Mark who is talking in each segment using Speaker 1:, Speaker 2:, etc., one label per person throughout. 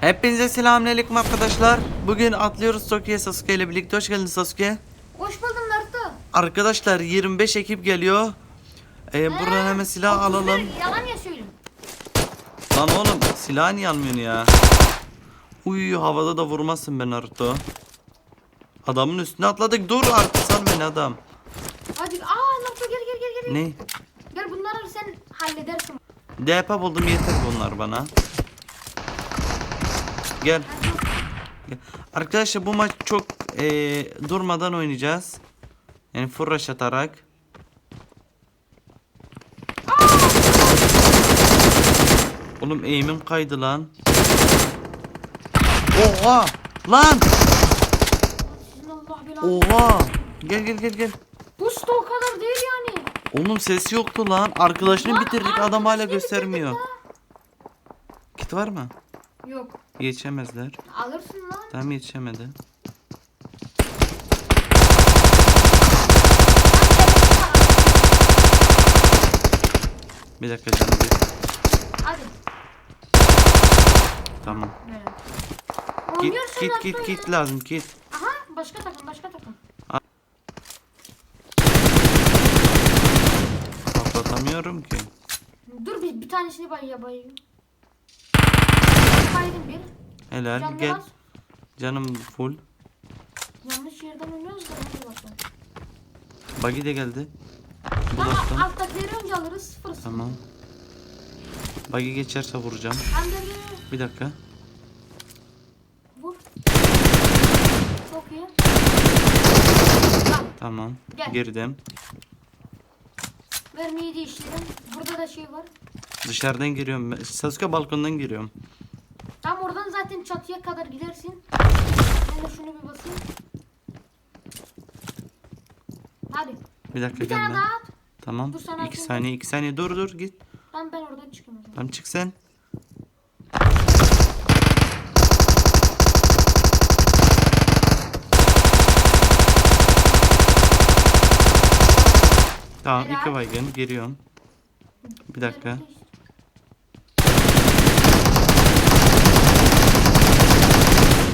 Speaker 1: Hepinize selamünaleyküm arkadaşlar. Bugün atlıyoruz Tokyo'ya Sasuke ile birlikte. Hoş geldin Sasuke.
Speaker 2: Hoş buldum Naruto.
Speaker 1: Arkadaşlar 25 ekip geliyor. Ee, buradan hemen silah
Speaker 2: 31
Speaker 1: alalım.
Speaker 2: Yalan ya söyleyeyim.
Speaker 1: Lan oğlum silah niye almıyorsun ya? Uy havada da vurmazsın ben Naruto. Adamın üstüne atladık. Dur artık sal beni adam.
Speaker 2: Hadi aa Naruto gel gel gel gel.
Speaker 1: Ne?
Speaker 2: Gel bunları sen halledersin.
Speaker 1: DP buldum yeter bunlar bana. Gel. Arkadaşlar bu maç çok eee, durmadan oynayacağız. Yani rush atarak. Oğlum eğimim kaydı lan. Oha! Lan! Oha! Gel gel gel gel.
Speaker 2: Boost o kadar değil yani.
Speaker 1: Oğlum ses yoktu lan. Arkadaşını
Speaker 2: Lan
Speaker 1: bitirdik adam hala göstermiyor. Kit var mı?
Speaker 2: Yok.
Speaker 1: Yetişemezler.
Speaker 2: Alırsın lan.
Speaker 1: Tam yetişemedi. Bir dakika canım bir.
Speaker 2: Hadi.
Speaker 1: Tamam.
Speaker 2: Böyle.
Speaker 1: Git
Speaker 2: Oynuyorsun
Speaker 1: git git git lazım git.
Speaker 2: Aha başka takım başka takım.
Speaker 1: Patlatamıyorum ki.
Speaker 2: Dur bir, bir tanesini bay ya bayayım. Baydım bir.
Speaker 1: Helal
Speaker 2: Canlı
Speaker 1: gel.
Speaker 2: az.
Speaker 1: Canım full.
Speaker 2: Yanlış yerden oynuyoruz da hadi bakalım.
Speaker 1: Buggy de geldi. Bu
Speaker 2: Tamam
Speaker 1: dostum.
Speaker 2: alttakileri önce alırız sıfır sıfır.
Speaker 1: Tamam. Buggy geçerse vuracağım.
Speaker 2: Hem de bir
Speaker 1: Bir dakika.
Speaker 2: Vur. Çok iyi. Tamam.
Speaker 1: Tamam.
Speaker 2: Gel.
Speaker 1: Girdim.
Speaker 2: Mermiyi değiştirelim. Burada da şey var.
Speaker 1: Dışarıdan giriyorum. Sasuke balkondan giriyorum.
Speaker 2: Tam oradan zaten çatıya kadar gidersin. Ben de şunu bir basayım. Hadi.
Speaker 1: Bir dakika
Speaker 2: Bir tane
Speaker 1: gelme.
Speaker 2: daha at.
Speaker 1: Tamam.
Speaker 2: Dur
Speaker 1: 2
Speaker 2: atayım.
Speaker 1: saniye 2 saniye dur dur git.
Speaker 2: Tamam ben oradan çıkayım o zaman.
Speaker 1: Tamam çık sen. Tamam
Speaker 2: Helal.
Speaker 1: iki baygın giriyorum. Bir dakika.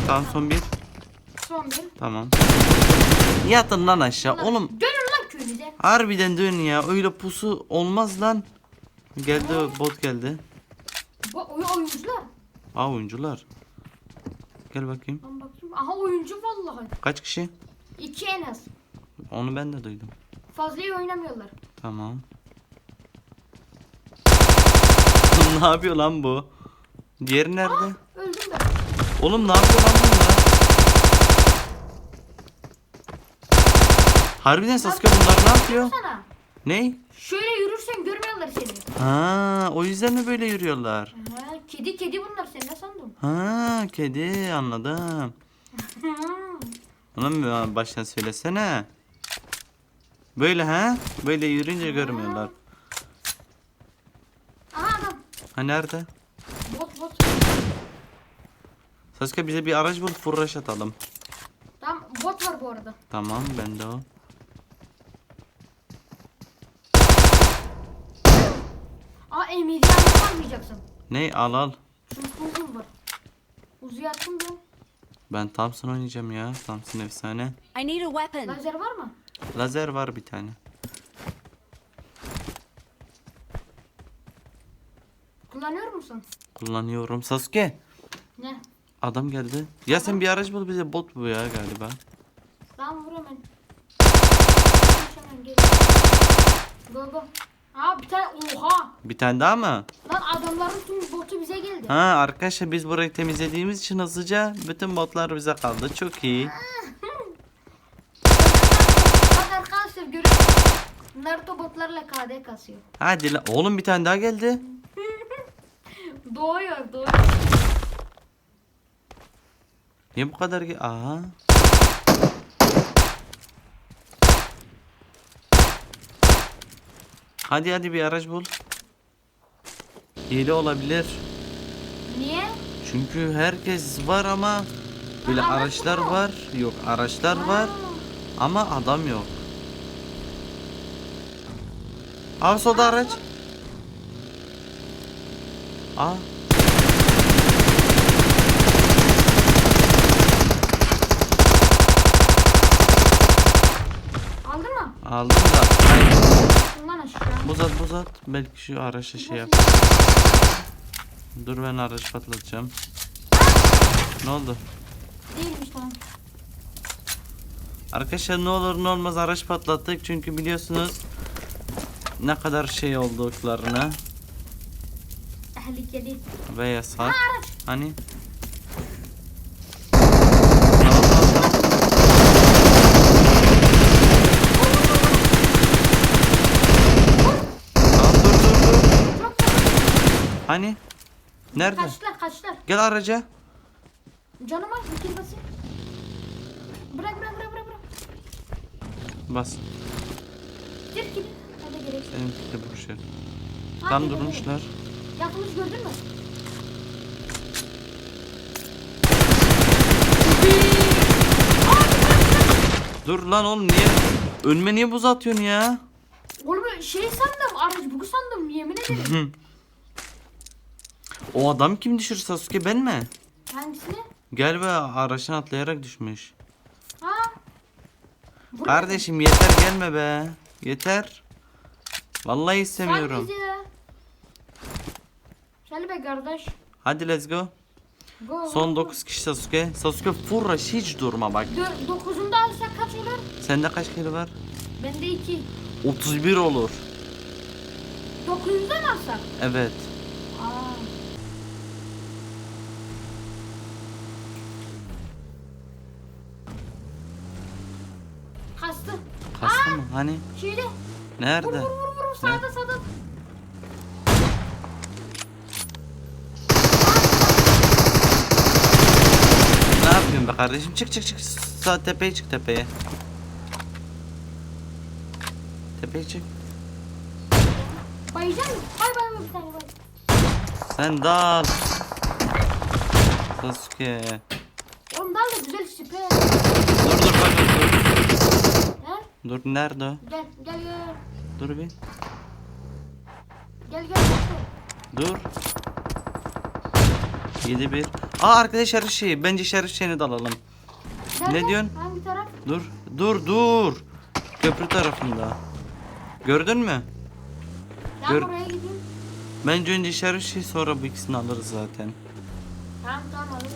Speaker 1: Tamam son bir.
Speaker 2: Son bir.
Speaker 1: Tamam. Yatın lan aşağı oğlum.
Speaker 2: Dönün lan köyünüze.
Speaker 1: Harbiden dön ya. Öyle pusu olmaz lan. Geldi bot geldi.
Speaker 2: Bu oy oyuncular.
Speaker 1: Aa oyuncular. Gel bakayım.
Speaker 2: Ben bakayım. Aha oyuncu vallahi.
Speaker 1: Kaç kişi?
Speaker 2: İki en az.
Speaker 1: Onu ben de duydum.
Speaker 2: Fazla iyi oynamıyorlar.
Speaker 1: Tamam. ne yapıyor lan bu? Diğeri nerede?
Speaker 2: Öldüm ben.
Speaker 1: Oğlum ne yapıyor lan bunlar? Harbiden Sasuke bunlar ne yapıyor?
Speaker 2: Sana.
Speaker 1: Ne?
Speaker 2: Şöyle yürürsen görmüyorlar seni.
Speaker 1: Ha, o yüzden mi böyle yürüyorlar?
Speaker 2: Ha, kedi kedi bunlar sen ne sandın?
Speaker 1: Ha, kedi anladım. Oğlum baştan söylesene. Böyle ha? Böyle yürüyünce görmüyorlar.
Speaker 2: Aha adam.
Speaker 1: Ha nerede? Sasuke bize bir araç bul rush atalım.
Speaker 2: Tamam bot var bu arada.
Speaker 1: Tamam bende o.
Speaker 2: Aa Emilia'yı almayacaksın.
Speaker 1: Ne al al.
Speaker 2: Çünkü uzun var. Uzuyu attım ben.
Speaker 1: Ben Thompson oynayacağım ya. Thompson efsane.
Speaker 3: I need a weapon.
Speaker 2: Lazer var mı?
Speaker 1: Lazer var bir tane.
Speaker 2: Kullanıyor musun?
Speaker 1: Kullanıyorum. Sasuke.
Speaker 2: Ne?
Speaker 1: Adam geldi. Ya sen bir araç bul bize bot bu ya galiba.
Speaker 2: Tamam vur hemen. Hemen gel. Go go. Aa bir tane oha.
Speaker 1: Bir tane daha mı?
Speaker 2: Lan adamların tüm botu bize geldi.
Speaker 1: Ha arkadaşlar biz burayı temizlediğimiz için hızlıca bütün botlar bize kaldı. Çok iyi.
Speaker 2: Bak arkadaşlar görüyor musunuz? Naruto botlarla KD kasıyor.
Speaker 1: Hadi la. Oğlum bir tane daha geldi.
Speaker 2: Doğuyor doğuyor.
Speaker 1: Niye bu kadar ki? Aha. Hadi hadi bir araç bul. Hile olabilir.
Speaker 2: Niye?
Speaker 1: Çünkü herkes var ama böyle
Speaker 2: Ha, araç
Speaker 1: araçlar
Speaker 2: mı?
Speaker 1: var. Yok araçlar var ama adam yok. Aa solda araç. Aa Aldım da. Hayır.
Speaker 2: Aşağı.
Speaker 1: Buz at buz at. Belki şu araçla şey yap. Dur ben araç patlatacağım. Ne oldu?
Speaker 2: Değilmiş tamam.
Speaker 1: Arkadaşlar ne olur ne olmaz araç patlattık çünkü biliyorsunuz ne kadar şey olduklarını
Speaker 2: Tehlikeli.
Speaker 1: ve yasak. Hani? Ne oldu? Tamam dur dur dur.
Speaker 2: Çok
Speaker 1: Hani? Nerede?
Speaker 2: Kaçtılar kaçtılar.
Speaker 1: Gel araca.
Speaker 2: Canım var bir kill basayım. Bırak bırak bırak bırak. bırak.
Speaker 1: Bas.
Speaker 2: Bir kill. Hadi gerek.
Speaker 1: Senin de ver.
Speaker 2: Hadi,
Speaker 1: Tam
Speaker 2: hadi.
Speaker 1: durmuşlar.
Speaker 2: Yakmış gördün mü?
Speaker 1: Dur lan oğlum niye? Önüme niye buz atıyorsun ya?
Speaker 2: Oğlum şey sandım araç bugu sandım yemin ederim.
Speaker 1: O adam kim düşür Sasuke ben mi?
Speaker 2: Hangisini?
Speaker 1: Gel be araçtan atlayarak düşmüş.
Speaker 2: Ha? Vurma.
Speaker 1: Kardeşim yeter gelme be. Yeter. Vallahi istemiyorum.
Speaker 2: Sen bizi. Gel be kardeş.
Speaker 1: Hadi let's go.
Speaker 2: Go.
Speaker 1: Son 9 kişi Sasuke. Sasuke full rush hiç durma bak.
Speaker 2: Dö- Dokuzunda alsak kaç olur?
Speaker 1: Sende kaç kilo var?
Speaker 2: Bende iki.
Speaker 1: 31 olur.
Speaker 2: Dokuzundan alsak.
Speaker 1: Evet.
Speaker 2: Aa.
Speaker 1: Hani?
Speaker 2: Vur
Speaker 1: Nerede?
Speaker 2: vur vur vur. Sağda sağda.
Speaker 1: Ne yapıyorsun be kardeşim? Çık çık çık. Sağ tepeye çık tepeye. Tepeye çık.
Speaker 2: Bayacak mısın? Bay bay bir tane bay.
Speaker 1: Sen dal. Sasuke.
Speaker 2: Oğlum daha da güzel süper.
Speaker 1: Dur dur bak dur.
Speaker 2: He?
Speaker 1: Dur nerede o?
Speaker 2: Gel gel gel.
Speaker 1: Dur bir.
Speaker 2: Gel gel.
Speaker 1: Dur. 7 1. Aa arkadaş şerif şeyi. Bence şerif şeyini de alalım.
Speaker 2: Nerede?
Speaker 1: diyorsun?
Speaker 2: Hangi taraf?
Speaker 1: Dur. Dur dur. Köprü tarafında. Gördün mü?
Speaker 2: Ben
Speaker 1: Gör-
Speaker 2: buraya gideyim.
Speaker 1: Bence önce şerif şey sonra bu ikisini alırız zaten.
Speaker 2: Tamam tamam alırız.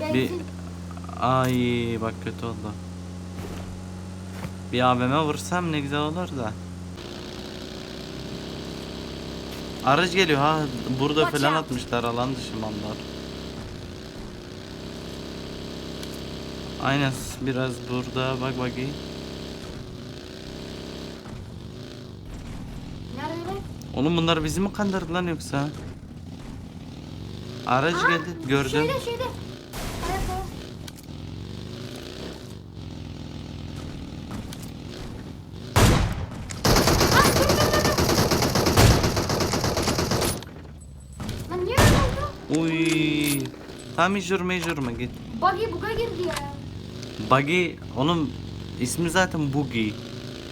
Speaker 1: Bir
Speaker 2: Benzin.
Speaker 1: Ay bak kötü oldu. Bir AVM vursam ne güzel olur da. Araç geliyor ha burada falan atmışlar alan dışı. Aynen biraz burada bak bakayım. Oğlum bunlar bizi mi kandırdı lan yoksa? Araç
Speaker 2: Aa,
Speaker 1: geldi gördüm.
Speaker 2: Şeyde şeyde. Evet evet. Aa, dur, dur, dur, dur. Lan niye
Speaker 1: Uy. Tam jurma jurma git.
Speaker 2: Buggy buga girdi ya.
Speaker 1: Buggy onun ismi zaten Boogie.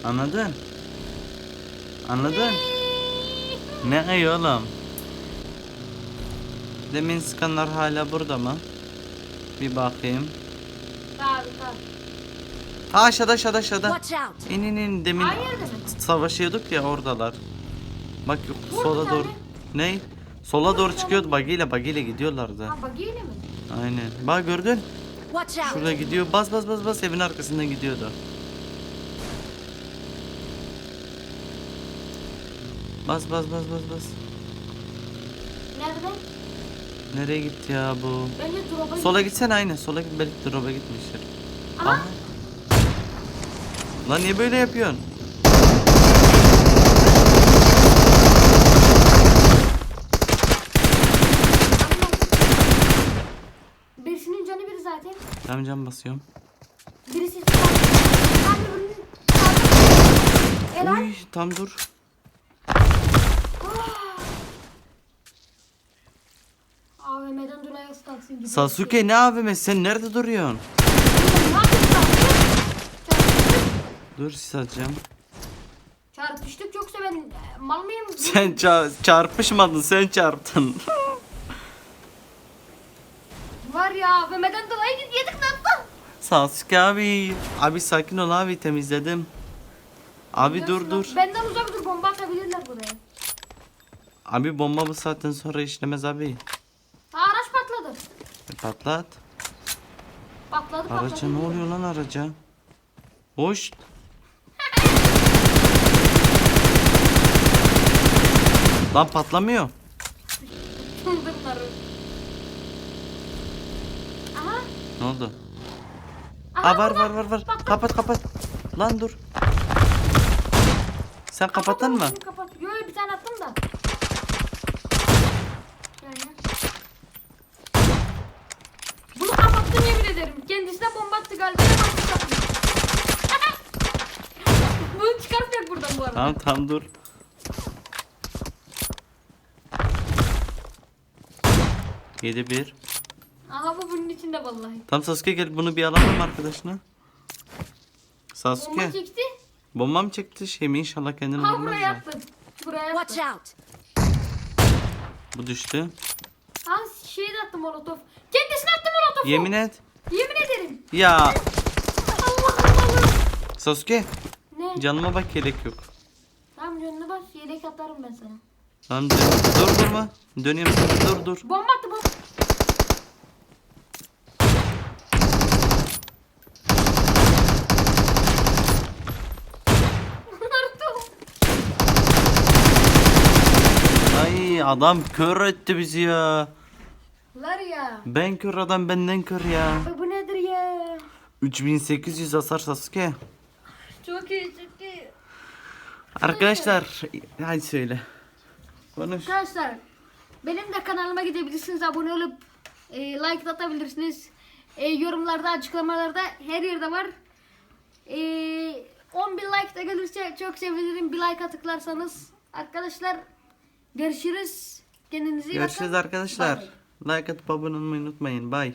Speaker 1: Anladın? Anladın? Ne ay oğlum? Demin sıkanlar hala burada mı? Bir bakayım.
Speaker 2: Tabii.
Speaker 1: Ha aşağıda aşağıda aşağıda. İn in in demin savaşıyorduk ya oradalar. Bak yok sola doğru. Ne? Sola doğru çıkıyordu buggy ile gidiyorlardı.
Speaker 2: Ha buggy ile mi?
Speaker 1: Aynen. Bak gördün? Şurada gidiyor. Bas bas bas bas evin arkasında gidiyordu. Bas bas bas bas bas.
Speaker 2: Nerede?
Speaker 1: Nereye gitti ya bu?
Speaker 2: Drop'a
Speaker 1: Sola gitsen aynı. Sola git belki drop'a gitmiştir.
Speaker 2: Aha.
Speaker 1: Aha. Lan niye böyle yapıyorsun? Tam cam basıyorum.
Speaker 2: Birisi. Helal.
Speaker 1: Uy tam dur.
Speaker 2: AVM'den dolayı ıslaksın gibi.
Speaker 1: Sasuke ne abime sen nerede duruyorsun? Dur sis atacağım.
Speaker 2: Çarpıştık yoksa ben e, mal mıyım?
Speaker 1: Sen ça- çarpışmadın sen çarptın.
Speaker 2: Var ya AVM'den dolayı yedik lan.
Speaker 1: Sasuke abi. Abi sakin ol abi temizledim. Abi dur dur.
Speaker 2: Benden uzak dur bomba atabilirler buraya.
Speaker 1: Abi bomba bu saatten sonra işlemez abi.
Speaker 2: Ha, araç patladı.
Speaker 1: E, patlat.
Speaker 2: Patladı patladı.
Speaker 1: Araca ne oluyor lan araca? Hoş. Lan patlamıyor.
Speaker 2: Çıldırlar. Aha.
Speaker 1: Ne oldu?
Speaker 2: Aha,
Speaker 1: Aa var var var var.
Speaker 2: Bak, bak.
Speaker 1: Kapat kapat. Lan dur. Sen kapattın mı?
Speaker 2: Kapat. Yo yo, bir tane attım da. Şöyle. Bunu kapattım yemin ederim. Kendisine bomba attı galiba. Bunu çıkartacak buradan bu arada.
Speaker 1: Tamam tamam dur. Yedi bir.
Speaker 2: Aha bu içinde vallahi.
Speaker 1: Tam Sasuke gel bunu bir alalım arkadaşına.
Speaker 2: Bomba
Speaker 1: Sasuke.
Speaker 2: çekti.
Speaker 1: Bomba mı çekti şey mi inşallah kendini
Speaker 2: Ha
Speaker 1: vurmaz
Speaker 2: buraya
Speaker 1: ya.
Speaker 2: attı. Buraya
Speaker 3: Watch
Speaker 2: attı.
Speaker 3: out!
Speaker 1: Bu düştü.
Speaker 2: Ha şeyi de attı molotof. Kendisine attı molotofu.
Speaker 1: Yemin et.
Speaker 2: Yemin ederim.
Speaker 1: Ya
Speaker 2: Allah Allah.
Speaker 1: Sasuke
Speaker 2: Ne?
Speaker 1: canıma bak yelek yok.
Speaker 2: Tamam canına bas yedek atarım ben sana.
Speaker 1: Lan dön, dur durma. Döneyim sana dur dur.
Speaker 2: Bomba attı bomba. Naruto.
Speaker 1: Ay adam kör etti bizi ya.
Speaker 2: Var ya.
Speaker 1: Ben kör adam benden kör ya.
Speaker 2: Bu nedir ya?
Speaker 1: 3800 hasar Sasuke.
Speaker 2: Çok iyi çok iyi.
Speaker 1: Arkadaşlar hadi söyle. Konuş.
Speaker 2: Arkadaşlar benim de kanalıma gidebilirsiniz. Abone olup e, like atabilirsiniz. E, yorumlarda açıklamalarda her yerde var. E, 10 bin like de gelirse çok sevinirim. Bir like tıklarsanız. Arkadaşlar görüşürüz. Kendinize iyi bakın.
Speaker 1: Görüşürüz arkadaşlar.
Speaker 2: Bye.
Speaker 1: Like atıp abone olmayı unutmayın. Bye.